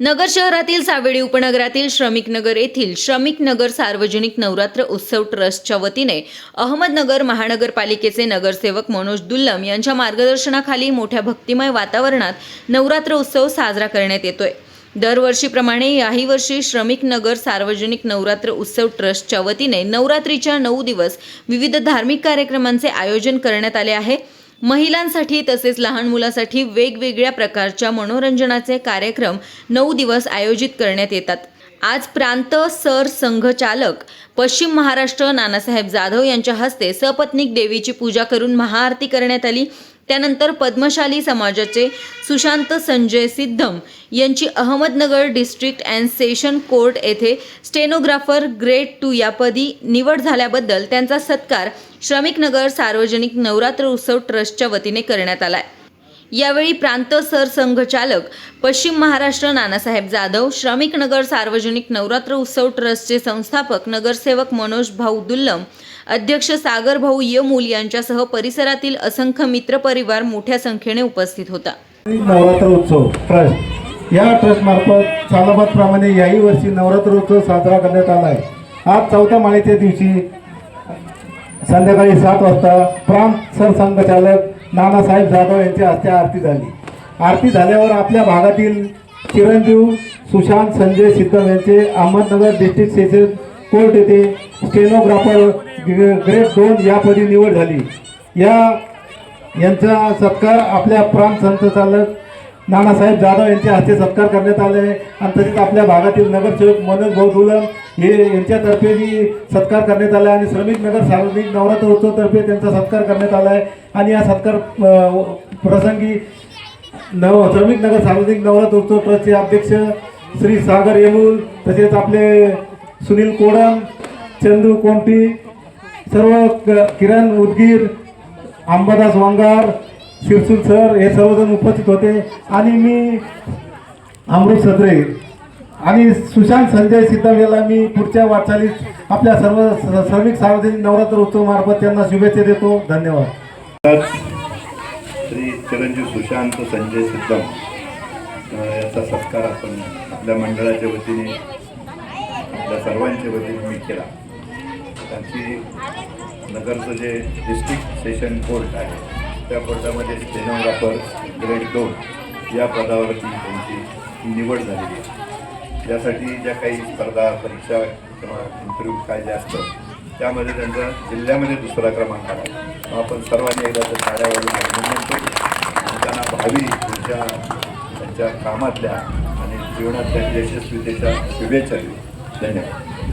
नगर शहरातील सावेडी उपनगरातील श्रमिक नगर येथील श्रमिक नगर सार्वजनिक नवरात्र उत्सव ट्रस्टच्या वतीने अहमदनगर महानगरपालिकेचे नगरसेवक मनोज दुल्लम यांच्या मार्गदर्शनाखाली मोठ्या भक्तिमय वातावरणात नवरात्र उत्सव साजरा करण्यात येतोय. दरवर्षीप्रमाणे याही वर्षी श्रमिक नगर सार्वजनिक नवरात्र उत्सव ट्रस्टच्या वतीने नवरात्रीच्या नऊ दिवस विविध धार्मिक कार्यक्रमांचे आयोजन करण्यात आले आहे. महिलांसाठी तसेच लहान मुलासाठी वेगवेगळ्या प्रकारच्या मनोरंजनाचे कार्यक्रम नऊ दिवस आयोजित करण्यात येतात. आज प्रांत सर संघचालक पश्चिम महाराष्ट्र नानासाहेब जाधव यांच्या हस्ते सपत्नीक देवीची पूजा करून महाआरती करण्यात आली. त्यानंतर पद्मशाली समाजाचे सुशांत संजय सिद्धम यांची Ahmednagar district and session court येथे स्टेनोग्राफर ग्रेड टू यापदी निवड झाल्याबद्दल त्यांचा सत्कार श्रमिक नगर सार्वजनिक नवरात्र उत्सव ट्रस्टच्या वतीने करण्यात आला आहे यावेळी प्रांत सरसंघचालक पश्चिम महाराष्ट्र नानासाहेब जाधव श्रमिक नगर सार्वजनिक नवरात्र उत्सव ट्रस्टचे संस्थापक नगरसेवक मनोज भाऊ दुल्लम अध्यक्ष सागर भाऊ यमूल यांच्यासह परिसरातील असंख्य मित्रपरिवार मोठ्या संख्येने उपस्थित होता. नवरात्र उत्सव ट्रस्ट. या ट्रस्टमार्फत सालाबादप्रमाणे याही वर्षी नवरात्र उत्सव साजरा करण्यात आला आहे. आज चौथ्या माळेच्या दिवशी संध्याकाळी सात वाजता प्रांत सरसंघचालक नानासाहेब जाधव यांच्या हस्ते आरती झाली. आरती झाल्यावर आपल्या भागातील चिरंजीव सुशांत संजय सिद्धम यांचे अहमदनगर डिस्ट्रिक्ट सेशन कोर्ट येथे स्टेनोग्राफर ग्रेड दोन यापदी निवड झाली. या यांचा सत्कार आपल्या प्रांत संतचालक नानासाहेब जाधव यांच्या हस्ते सत्कार करण्यात आले आणि तसेच आपल्या भागातील नगरसेवक मनोज भाऊ दुलम हे यांच्यातर्फे मी सत्कार करण्यात आला आहे आणि श्रमिक नगर सार्वजनिक नवरात्र उत्सवतर्फे त्यांचा सत्कार करण्यात आला आहे. आणि या सत्कार प्रसंगी नव श्रमिक नगर सार्वजनिक नवरात्र उत्सव ट्रस्टचे अध्यक्ष श्री सागर येमूल तसेच आपले सुनील कोडम चंदू कोंटी सर्व किरण उदगीर अंबादास वांगार शिरसूल सर हे सर्वजण उपस्थित होते. आणि मी अमृत सत्रे आणि सुशांत संजय सिद्धवेला मी पुढच्या वाटचालीत आपल्या सर्व श्रमिक सार्वजनिक नवरात्र उत्सव मार्फत त्यांना शुभेच्छा देतो. धन्यवाद. श्री चिरंजीव सुशांत संजय सिद्धम याचा सत्कार आपण आपल्या मंडळाच्या वतीने आपल्या सर्वांच्या वतीने मी केला. त्यांची नगरचं जे डिस्ट्रिक्ट सेशन कोर्ट आहे त्या कोर्टामध्ये स्टेनोग्राफर ग्रेड दोन या पदावरती त्यांची निवड झालेली आहे. यासाठी ज्या काही स्पर्धा परीक्षा किंवा इंटरव्ह्यू काय जे असतं त्यामध्ये त्यांचा जिल्ह्यामध्ये दुसरा क्रमांक आला मग आपण सर्वांनी एकदा त्या शाळेवरून अभिनंदन करू त्यांना भावी त्यांच्या त्यांच्या कामातल्या आणि जीवनातल्या यशस्वीतेच्या शुभेच्छा देऊ. धन्यवाद.